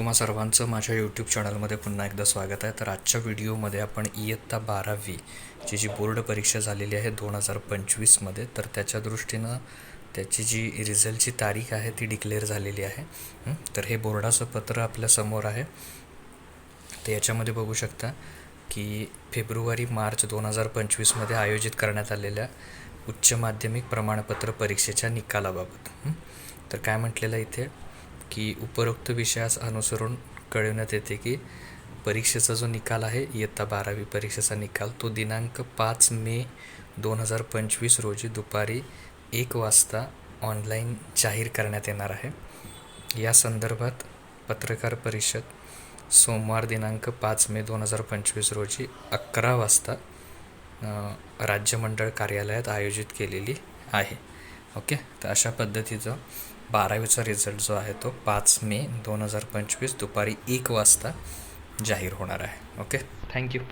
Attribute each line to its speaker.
Speaker 1: तुम्हा सर्वांचं माझ्या यूट्यूब चॅनलमध्ये पुन्हा एकदा स्वागत आहे. तर आजच्या व्हिडिओमध्ये आपण इयत्ता बारावी ची जी बोर्ड परीक्षा झालेली आहे दोन हजार पंचवीसमध्ये तर त्याच्या दृष्टीनं त्याची जी रिझल्टची तारीख आहे ती डिक्लेअर झालेली आहे. तर हे बोर्डाचं पत्र आपल्यासमोर आहे. तर याच्यामध्ये बघू शकता की फेब्रुवारी मार्च दोन हजार पंचवीसमध्ये आयोजित करण्यात आलेल्या उच्च माध्यमिक प्रमाणपत्र परीक्षेच्या निकालाबाबत. तर काय म्हटलेलं इथे? की उपरोक्त विषयास अनुसरून कळविण्यात येते की परीक्षेचा जो निकाल आहे इयत्ता बारावी परीक्षेचा निकाल तो दिनांक पाच मे दोन हजार पंचवीस रोजी दुपारी एक वाजता ऑनलाईन जाहीर करण्यात येणार आहे. या संदर्भात पत्रकार परिषद सोमवार दिनांक पाच मे दोन हजार पंचवीस रोजी अकरा वाजता राज्यमंडळ कार्यालयात आयोजित केलेली आहे. ओके? तर अशा पद्धतीचं बारावीचा रिझल्ट जो आहे तो पाच मे दोन हजार पंचवीस दुपारी एक वाजता जाहीर होणार आहे. Okay thank you